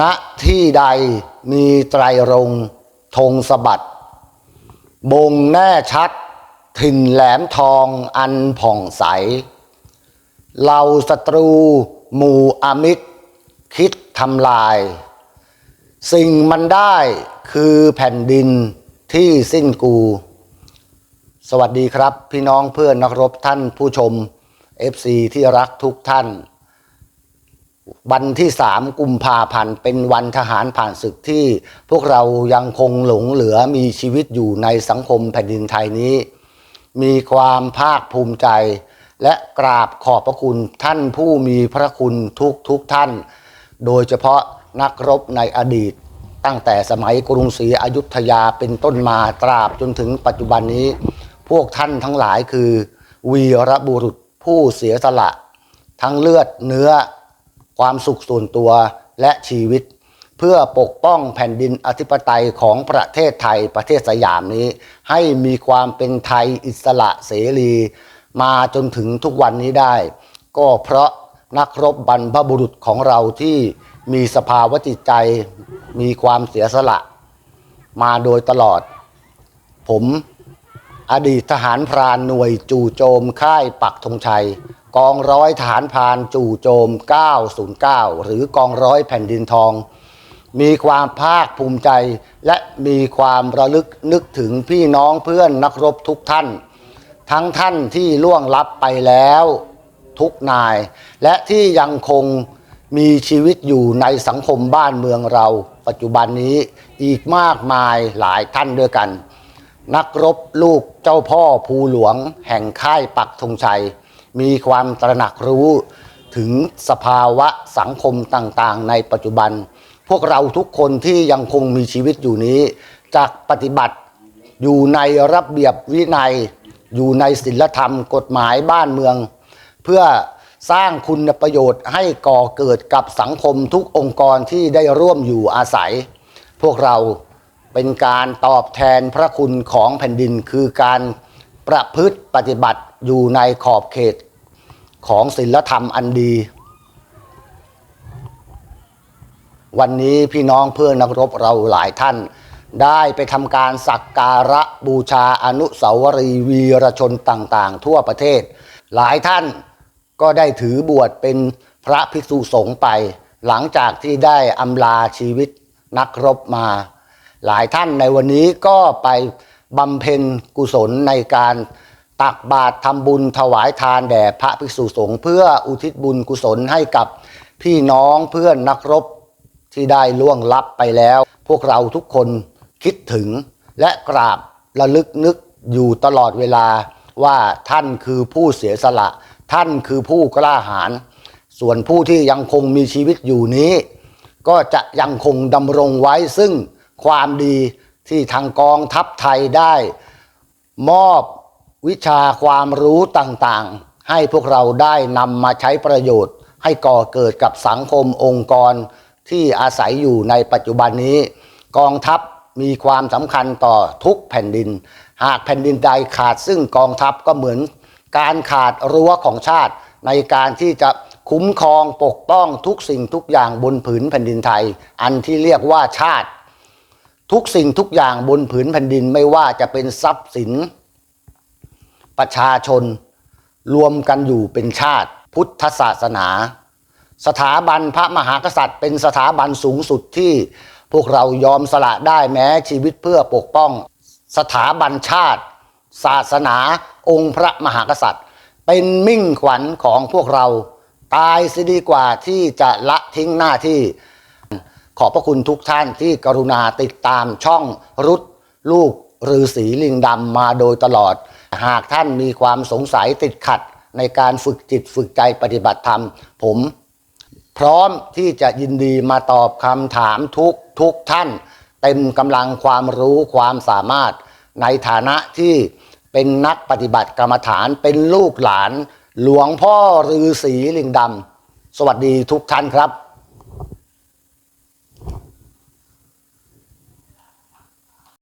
ณที่ใดมีไตรรงธงสะบัดบ่งแน่ชัด ถิ่นแหลมทองอันผ่องใสเหล่าศัตรูหมู่อมิตร คิดทำลาย สิ่งมันได้คือแผ่นดินที่สิ้นกู สวัสดีครับ พี่น้องเพื่อนนักรบท่านผู้ชม FC ที่รักทุกท่าน วันที่สามกุมภาพันธ์เป็นวันทหารผ่านศึกที่ พวกเรายังคงหลงเหลือมีชีวิตอยู่ในสังคมแผ่นดินไทยนี้ มีความภาคภูมิใจ และกราบขอบพระคุณท่านผู้มีพระคุณทุกทุกท่าน โดยเฉพาะนักรบในอดีต ตั้งแต่สมัยกรุงศรีอยุธยาเป็นต้นมาตราบจนถึงปัจจุบันนี้ พวกท่านทั้งหลายคือ วีรบุรุษผู้เสียสละ ทั้งเลือดเนื้อ ความสุขส่วนตัวและชีวิต เพื่อปกป้องแผ่นดินอธิปไตยของประเทศไทยประเทศสยามนี้ ให้มีความเป็นไทยอิสระเสรี มาจนถึงทุกวันนี้ได้ ก็เพราะนักรบบรรพบุรุษของเราที่มีสภาวะจิตใจ มีความเสียสละ มาโดยตลอด ผมอดีตทหารพรานหน่วยจู่โจมค่ายปักธงชัย กองร้อยทหารพานจู่โจม 909 หรือกองร้อยแผ่นดินทอง มีความภาคภูมิใจ และมีความระลึกนึกถึงพี่น้องเพื่อนนักรบทุกท่าน ทั้งท่านที่ล่วงลับไปแล้วทุกนาย และที่ยังคงมีชีวิตอยู่ในสังคมบ้านเมืองเรา ปัจจุบันนี้อีกมากมายหลายท่านด้วยกัน นักรบลูกเจ้าพ่อภูหลวง แห่งค่ายปักธงชัย มีความตระหนักรู้ถึงสภาวะสังคมต่างๆ ในปัจจุบัน พวกเราทุกคนที่ยังคงมีชีวิตอยู่นี้จากปฏิบัติอยู่ในระเบียบวินัย อยู่ในศีลธรรมกฎหมายบ้านเมือง เพื่อสร้างคุณประโยชน์ให้ก่อเกิดกับสังคมทุกองค์กรที่ได้ร่วมอยู่อาศัย พวกเราเป็นการตอบแทนพระคุณของแผ่นดินคือการประพฤติปฏิบัติอยู่ในขอบเขต ของศีลธรรมอันดี วันนี้พี่น้องเพื่อนนักรบเราหลายท่าน ได้ไปทำการสักการะบูชาอนุสาวรีย์วีรชนต่างๆ ทั่วประเทศ หลายท่านก็ได้ถือบวชเป็นพระภิกษุสงฆ์ไป หลังจากที่ได้อำลาชีวิตนักรบมา หลายท่านในวันนี้ก็ไปบำเพ็ญกุศลในการ ตักบาตรทำบุญถวายทานแด่พระภิกษุสงฆ์เพื่ออุทิศบุญกุศลให้กับพี่น้องเพื่อนนักรบที่ได้ล่วงลับไปแล้ว พวกเราทุกคนคิดถึงและกราบระลึกนึกอยู่ตลอดเวลาว่าท่านคือผู้เสียสละ ท่านคือผู้กล้าหาญส่วนผู้ที่ยังคงมีชีวิตอยู่นี้ ก็จะยังคงดำรงไว้ซึ่งความดีที่ทางกองทัพไทยได้ มอบ วิชาความรู้ต่างๆ ให้พวกเราได้นำมาใช้ประโยชน์ ให้ก่อเกิดกับสังคมองค์กรที่อาศัยอยู่ในปัจจุบันนี้ กองทัพมีความสำคัญต่อทุกแผ่นดิน หากแผ่นดินใดขาดซึ่งกองทัพก็เหมือน การขาดรั้วของชาติ ในการที่จะคุ้มครองปกป้องทุกสิ่งทุกอย่างบนผืนแผ่นดินไทย อันที่เรียกว่าชาติ ทุกสิ่งทุกอย่างบนผืนแผ่นดินไม่ว่าจะเป็นทรัพย์สิน ประชาชน รวมกันอยู่เป็นชาติ พุทธศาสนา สถาบันพระมหากษัตริย์ เป็นสถาบันสูงสุดที่พวกเรายอมสละได้แม้ชีวิตเพื่อปกป้อง สถาบันชาติ ศาสนา องค์พระมหากษัตริย์ เป็นมิ่งขวัญของพวกเราตายสียดีกว่าที่จะละทิ้งหน้าที่ ขอบพระคุณทุกท่านที่กรุณาติดตามช่องรุดลูกฤาษีลิงดำมาโดยตลอด หากท่านมีความสงสัยติดขัดในการฝึกจิตฝึกใจปฏิบัติธรรม ผม พร้อมที่จะยินดีมาตอบคำถามทุกทุกท่าน เต็มกำลังความรู้ความสามารถ ในฐานะที่เป็นนักปฏิบัติกรรมฐานเป็นลูกหลาน หลวงพ่อฤาษีลิงดำสวัสดีทุกท่านครับ